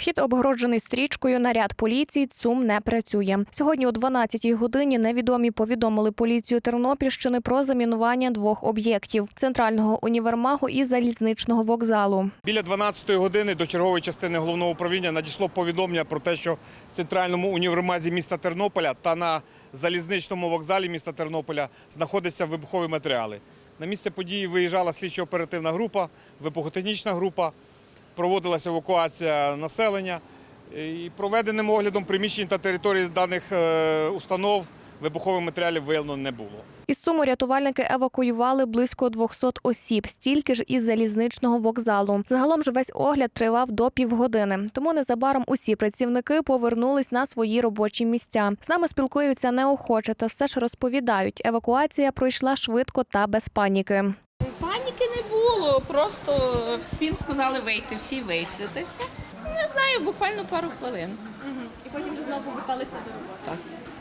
Вхід обгороджений стрічкою. Наряд поліції ЦУМ не працює. Сьогодні о 12-й годині невідомі повідомили поліцію Тернопільщини про замінування двох об'єктів центрального універмагу і залізничного вокзалу. Біля 12-ї години до чергової частини головного управління надійшло повідомлення про те, що в центральному універмазі міста Тернополя та на залізничному вокзалі міста Тернополя знаходяться вибухові матеріали. На місце події виїжджала слідчо-оперативна група, вибухотехнічна група, проводилася евакуація населення. І проведеним оглядом приміщень та територій даних е, установ вибухових матеріалів виявлено не було. Із Суму рятувальники евакуювали близько 200 осіб, стільки ж із залізничного вокзалу. Загалом ж весь огляд тривав до півгодини. Тому незабаром усі працівники повернулись на свої робочі місця. З нами спілкуються неохоче та все ж розповідають. Евакуація пройшла швидко та без. Паніки просто всім сказали вийти, всі вийшли. Та й все. Не знаю, буквально пару хвилин. І потім вже знову поверталися до роботи. Так,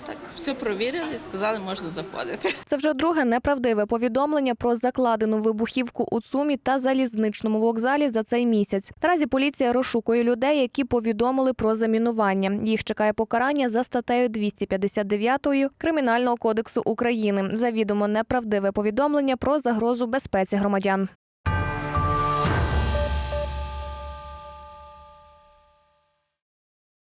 так, все провірили, сказали, можна заходити. Це вже друге неправдиве повідомлення про закладену вибухівку у ЦУМі та залізничному вокзалі за цей місяць. Наразі поліція розшукує людей, які повідомили про замінування. Їх чекає покарання за статтею 259 Кримінального кодексу України. Завідомо неправдиве повідомлення про загрозу безпеці громадян.